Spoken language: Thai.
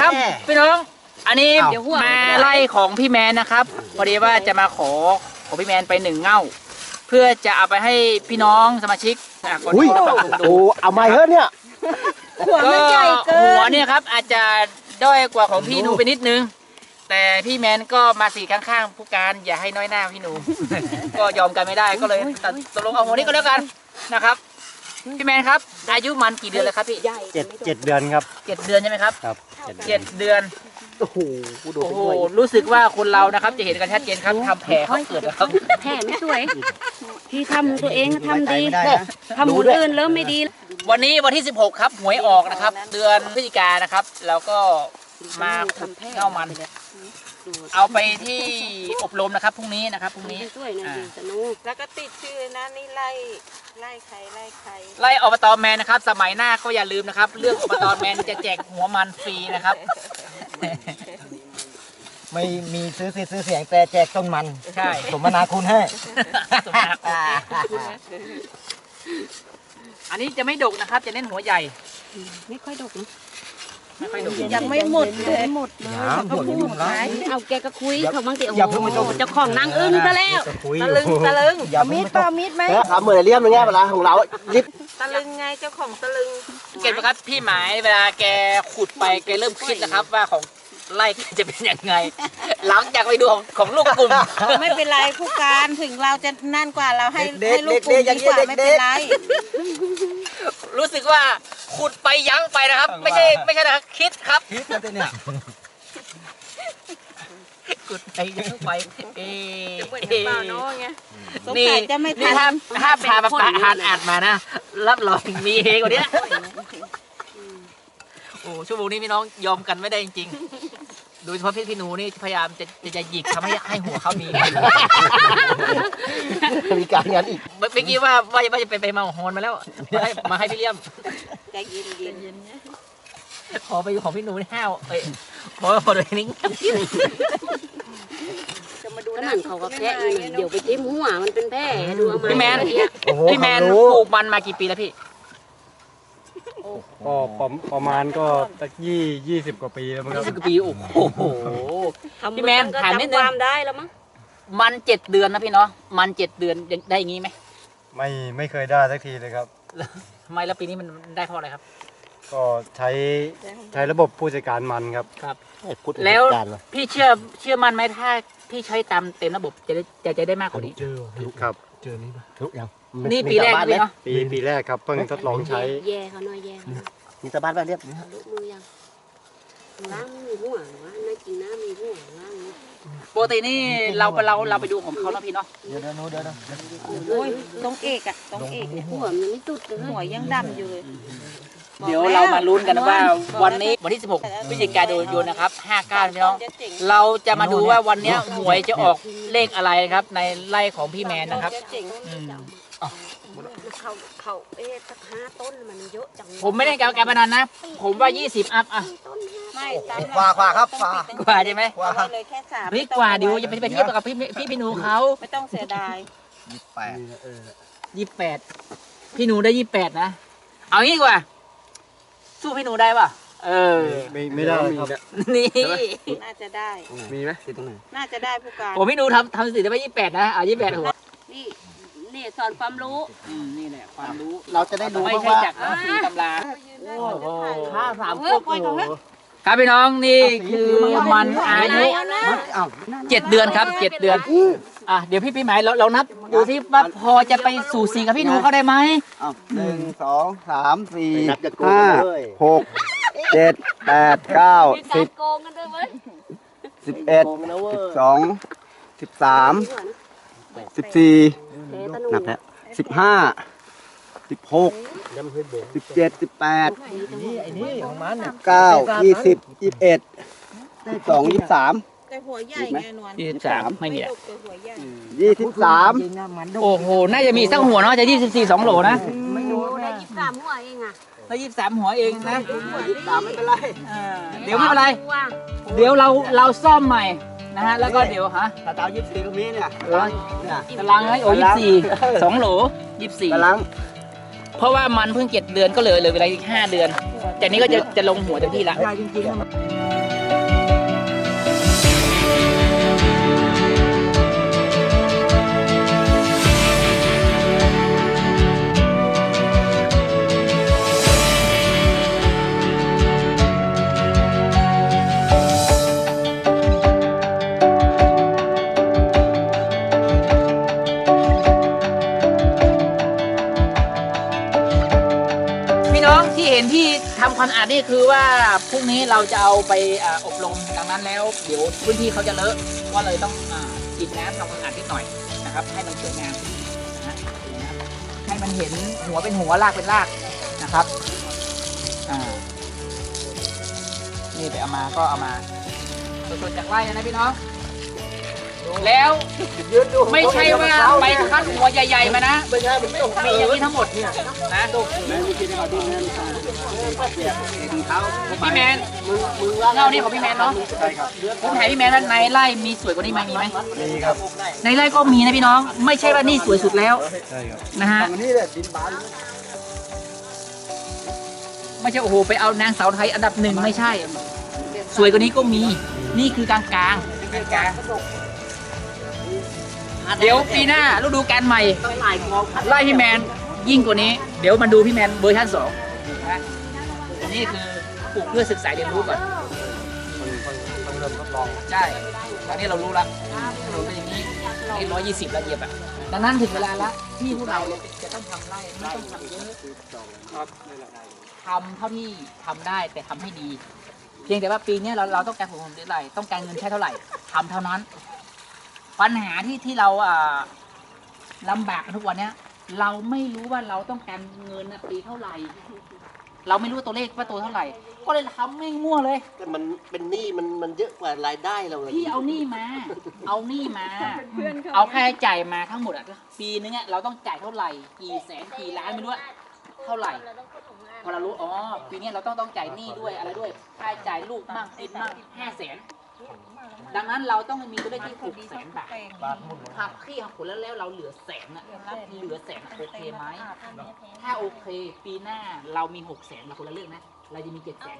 ครับแน่พี่น้อง อันนี้อ้าวเดี๋ยวหัวมาไล่ของพี่แมนนะครับ พอดีว่าจะมาขอของพี่แมนไปหนึ่งเง่า เพื่อจะเอาไปให้พี่น้องสมาชิกอะกดอุ้ยกดฟังดู โอ้เอามาเฮ้ยเนี่ย หัวมันใหญ่เกิหัวนเนี่ยครับอาจจะด้อยกว่าของพี่หนูไปนิดนึง แต่พี่แมนก็มาสีข้างๆผู้การอย่าให้น้อยหน้าพี่หนู ก็ยอมกันไม่ได้ก็เลยตัดตกลงเอาหัวนี้ก็แล้วกันนะครับ พี่แมนครับ อายุมันกี่เดือนแล้วครับพี่ใหญ่เจ็ดเจ็ดเดือนครับเจ็ดเดือนใช่ไหมครับครับเจ็ดเดืเจ็อนดเดือนโอ้โหดูโอ้ไปโหด้วยรู้สึกว่าคนเรานะครับ จะเห็นกันชัดเจนครับทำแผลเขาเกิดนะครับแผลไม่สวย ที่ทำตัวเองทำดีไม่ได้นะทำคนอื่นเริ่มไม่ดี วันนี้วันที่ 16 ครับหวยออกนะครับ เดือนพฤศจิกายนนะครับ แล้วก็มาขุดเง่ามัน เอาไปที่อบรมนะครับพรุ่งนี้นะครับพรุ่งนี้สวยนะดีสนุกแล้วก็ติดชื่อนะนี่ไล่ไล่ใครไล่ใครไล่อบตแมนนะครับ สมัยหน้าก็อย่าลืมนะครับ เรื่องอบตแมนจะแจกหัวมันฟรีนะครับ ไม่มีซื้อสิทธิ์ซื้อเสียงแต่แจกต้นมันใช่ สมนาคุณให้สมนาคุณอันนี้จะไม่ดกนะครับ จะเน้นหัวใหญ่ ไม่ค่อยดกนะไม่ค่อ ยดกยังไม่หมดเลยหมดเลยอย่าเขาก็พูดอย่าขายเอาแกก็คุยอย่าเขาบางทีโอ้อย่าเพิ่งไม่ต้องโหเจ้าของนางอึ้งซะแล้วจะคุยตะลึงตะลึงอย่ามีมีดดเปล่ามีดไหมทำเหมือนเลี่ยมอย่างเงี้ยเวลาของเราลิบตะลึงไงเจ้าของตะลึงเก็บนะครับพี่หมายเวลาแกขุดไปแกเริ่มคิดแล้วครับว่าของไร่แกจะเป็นยังไง หลังจากไปดูของของลูกกลุ่ม ไม่เป็นไรผู้การถึงเราจะนั่นกว่าเราให้เด็ให้กลูเด็กกกลุ่เด็กมอย่างดีนี้กว่าเด็กไม่เด็เป็นกไร รู้สึกว่า ขุดไปยั้งไปนะครับ ไม่ใช่ไม่ใช่นะครับคิดครับคิดนะเนี่ยขุดไปยั้งไปเอ๊ะจะเปิดเปล่าเนาะไงสงนี่สัยจะไม่นี่ทัถ้านถ้าพามาปะหานอัดมานะรับรองมีเฮกว่านี้โอ้ชั่วโมงนี้พี่น้องยอมกันไม่ได้จริงๆ โดยเฉพาะพี่พี่หนูนี่พยายามจะจะจะหยิกทำให้ให้หัวเขามีมีการงานอีกเมื่อเมื่อกี้ว่าว่าว่าจะไปไปเมาฮอนมาแล้วมาให้มาให้พี่เลี่ยมใจเย็นเย็นขอไปของพี่หนูนี่ห้าวเอ้ยขอขอโดยนิ้งจะมาดูก็หนั่นเขาก็แค่อยู่เดี๋ยวไปจิ้มหัวมันเป็นแผลดูเอามาพี่แมนโอ้โหพี่แมนความรู้ปลูกมันมากี่ปีแล้วพี่ ก็ประประมาณก็สักยี่ยี่สิบกว่าปีแล้วมั้งคยี่รับสิบกว่าปีโอ้โห ทำพี่แมนก็ถามนิดนึง จำความได้แล้วมั้งมันเจ็ดเดือนนะพี่เนาะมันเจ็ดเดือนได้อย่างงี้ไหมไม่ไม่เคยได้สักทีเลยครับ ทำไมแล้วปีนี้มันได้เพราะอะไรครับ ก็ใช้ใช้ระบบผู้จัดการมันครับ ครับไอ้พุทธแล้วการเหรอพี่เชื่อเชื่อมันไหมถ้าพี่ใช้ตามเต็มระบบจะได้จะจะได้มากกว่านี้ครับทุกอย่าง นี่ปีแรกนะพี่เนาะ ปีปีแรกครับเพิ่งทดลองใช้ แย่เขาหน่อยแย่เขามีตาบ้านบ้านเรียบลุกมือยังล้างมีหัวว่าน่ากินน้ำมีหัวล้างปกตินี่เราไปเราเราไปดูของเขาแล้วพี่เนาะเดี๋ยวเดี๋ยวนู้นเดี๋ยวเดี๋ยวโอ้ยตรงเอกอะตรงเอกเนี่ยหัวมันไม่ตุดเลยหัวยังดำอยู่เลยเดี๋ยวเรามาลุ้นกันว่าวันนี้วันที่ 16พฤศจิกายนนะครับ 59พี่น้องจะเจ๋งเราจะมาดูว่าวันเนี้ยหวยจะออกเลขอะไรครับ ในไล่ของพี่แมนนะครับจะเจ๋งอืม เขาเขาเอ๊ะสักห้าต้นมันเยอะจังผมไม่ได้การการพนันนะ ผมว่า 20 อัพอะต้นห้าไม่ตามขวาขวาครับขวากว่าใช่ไหมกว่าเอาไเลยแค่สามเฮ้ยกว่าเดี๋ยวอย่าไปไปเทียบกับพี่พี่พี่หนูเขาไม่ต้องเสียดายแปด28 พี่หนูได้ 28 นะ เอางี้ดีกว่า สู้พี่หนูได้ป่ะ เออ ไม่ไม่ได้ครับ นี่ น่าจะได้ มีไหมติดตรงไหน น่าจะได้ผู้การผมพี่หนูทำทำสถิติได้ไป28 นะ เอา 28หัวนี่ นี่สอนความรู้ อืมนี่แหละความรู้เราจะได้ดูไม่บ้างใช่ว่าจากหนังสือตำราโอ้โหห้าสามเออปล่อยเขาเถอะครับพี่น้องนี่คือมันอายุเอ้าเจ็ดเดือนครับเจ็ดเดือนอะเดี๋ยวพี่พี่หมายเราเรานับดูที่ว่าพอจะไปสู่สีกับพี่หนูเขาได้ไหมอ้าวหนึ่งสองสามสี่นับจะโกงห้าเลยหกเจ็ดแปดเก้ามีสิการบโกงกันด้วยเว้ยสิบเอ็ดโกงนะเว้ยสิบสองสิบสามสิบสี่ เทตะนูนับแล้วสิบห้าสิบหกสิบเจ็ดสิบแปดนี่ไอ้นี่ของมันสิบเก้ายี่สิบยี่สิบเอ็ดยี่สิบสองยี่สิบสาม แต่หัวใหญ่ไงนวลยี่สิบสามไม่มีไม่อะดุแต่หัวใหญ่ยี่สิบสามจริงนะมันดุโอ้โห น่าจะมีสักหัวเนาะจะยี่สิบสี่สองโหลนะไม่ดูได้นะยี่สิบสามหัวเองอะแล้วยี่สิบสามหัวเองนะยี่สิบสามไม่เป็นไรอ่าเดี๋ยวไม่เป็นไรหัวเดี๋ยวเราเราซ่อมใหม่ นะฮะ แล้วก็เดี๋ยวฮะตาตายี่สิบสี่ตรงนี้เนี่ยเนี่ย ตารางให้โอ้ยี่สิบสี่สองโหลยี่สิบสี่กำลังเพราะว่ามันเพิ่งเจ็ดเดือนก็เหลือเหลือเวลาอีกห้าเดือน จากนี้ก็จะจะลงหัวเต็มที่ละจริงๆ นที่ทำความสะอาดนี่คือว่าพรุ่งนี้เราจะเอาไปอ่าอบรมดังนั้นแล้วเดี๋ยวพื้นที่เขาจะเลอะก็เลยต้องอ่าฉีดน้ำทำความสะอาดนิดหน่อยนะครับ ให้มันสวยงามนะฮะให้มันเห็นหัวเป็นหัวรากเป็นรากนะครับอ่านี่ไปเอามาก็เอามาสดๆจากไร่นะพี่น้อง แล้วยืนดูไม่ใช่ว่าไปคัดหัวใหญ่ๆมานะไม่ใช่มันตกมีอย่างนี้ทั้งหมดเนี่ยนะแม่ไม่คิดว่าดูแม่ดูเท้าพี่แมนมึงมึงเงานี่ของพี่แมนเนาะใช่ครับผมถามพี่แมนว่าในไร่มีสวยกว่านี้ไหมมีไหมมีครับในไร่ก็มีนะพี่น้อง ไม่ใช่ว่านี่สวยสุดแล้วใช่ครับนะฮะฝั่งนี้แหละดินบานไม่ใช่โอ้โหไปเอานางสาวไทยอันดับหนึ่งไม่ใช่ สวยกว่านี้ก็มีนี่คือกลางกลางๆกลางๆ เดี๋ยวปีหน้าฤดูกาลใหม่ไล่พี่แมนยิ่งกว่านี้ เดี๋ยวมาดูพี่แมนเวอร์ชันสองนะนี่คือปลูกเพื่อศึกษาเรียนรู้ก่อนต้องเริ่มทดลองใช่ตอนนี้เรารู้และถนนเป็นอย่างนี้นี่ร้อยยี่สิบละเอียดอะดังนั้นถึงเวลาละที่พวกเราจะต้องทำไร่ไม่ต้องทำเยอะทำเท่าที่ทำได้แต่ทำให้ดี เพียงแต่ว่าปีนี้เราเราต้องการผลผลิตเท่าไหร่ต้องการเงินแค่เท่าไหร่ทำเท่านั้น ปัญหาที่ที่เราอ่าลำบากกันทุกวันเนี้ย เราไม่รู้ว่าเราต้องการเงินน่ะปีเท่าไหร่ เราไม่รู้ตัวเลขว่าตัวเท่าไหร่ ก็เลยทำไม่มั่วเลย แต่มันเป็นหนี้มันมันเยอะกว่ารายได้เราเลยพี่เอาหนี้มา เอาหนี้มาเอาค่าใช้จ่ายมาทั้งหมดอะปีนึงอะเราต้องจ่ายเท่าไหร่กี่แสนกี่ล้านไม่รู้อะเท่าไหร่ พอเรารู้อ๋อปีนี้เราต้องต้องจ่ายหนี้ด้วยอะไรด้วยค่าใช้จ่ายลูกมั่งกินมั่งห้าแสน ดังนั้นเราต้องมีตัวเลขที่หกแสนบาทหักขี้หักผลแล้วแล้วเราเหลือแสนอะเหลือแสนอะโอเคไหมถ้าโอเค ปีหน้าเรามีหกแสนเราคนละเรื่องนะ เราจะมีเจ็ดแสน